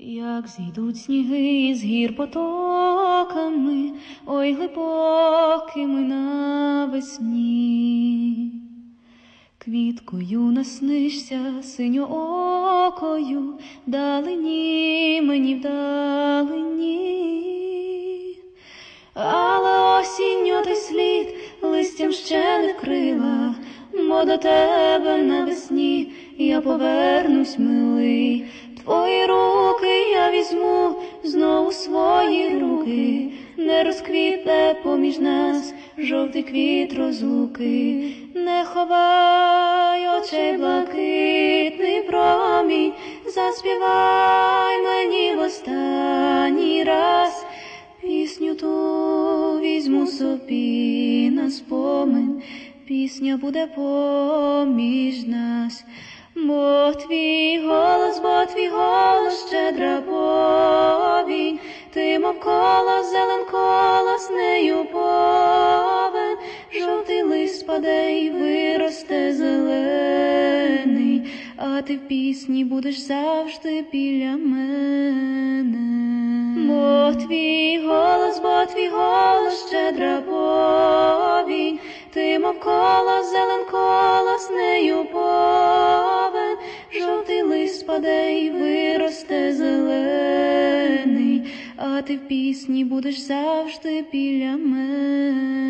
Як зійдуть сніги з гір потоками, ой глибокими навесні. Квіткою наснишся синьоокою, вдалині мені вдалині. Але осінню той слід листям ще не вкрила, бо до тебе навесні я повернусь, милий. Візьму знову свої руки, не розквітне поміж нас жовтий квіт розлуки, не ховай очей блакитний промінь, заспівай мені в останній раз. Пісню ту візьму собі на спомин, пісня буде поміж нас. Бо твій голос, бо твій голос щедра повінь, ти мов зелен колос, нею повен, жовтий лист паде й виросте зелений, а ти в пісні будеш завжди біля мене. Бо твій голос, бо твій голос щедра повінь, ти мов зелен колос, нею лист й виросте зелений, а ти в пісні будеш завжди біля мене.